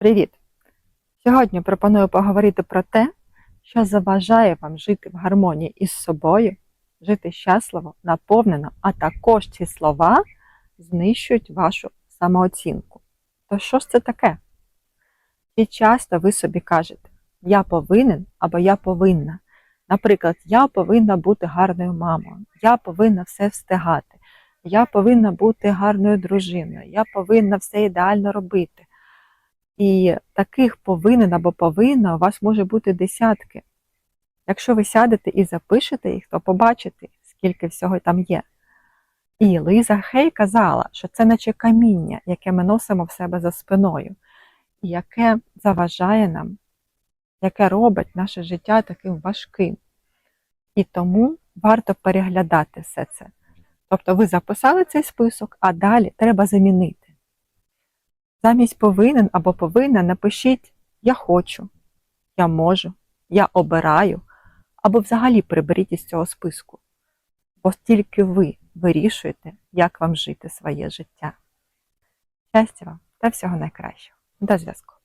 Привіт! Сьогодні пропоную поговорити про те, що заважає вам жити в гармонії із собою, жити щасливо, наповнено, а також ці слова знищують вашу самооцінку. То що ж це таке? Чи часто ви собі кажете я повинен або я повинна. Наприклад, я повинна бути гарною мамою, я повинна все встигати, я повинна бути гарною дружиною, я повинна все ідеально робити. І таких повинен або повинна у вас може бути десятки. Якщо ви сядете і запишете їх, то побачите, скільки всього там є. І Лиза Хей казала, що це наче каміння, яке ми носимо в себе за спиною, і яке заважає нам, яке робить наше життя таким важким. І тому варто переглядати все це. Тобто ви записали цей список, а далі треба замінити. Замість повинен або повинна напишіть Я хочу, я можу, я обираю, або взагалі приберіть із цього списку. Бо тільки ви вирішуєте, як вам жити своє життя. Щастя вам та всього найкращого. До зв'язку!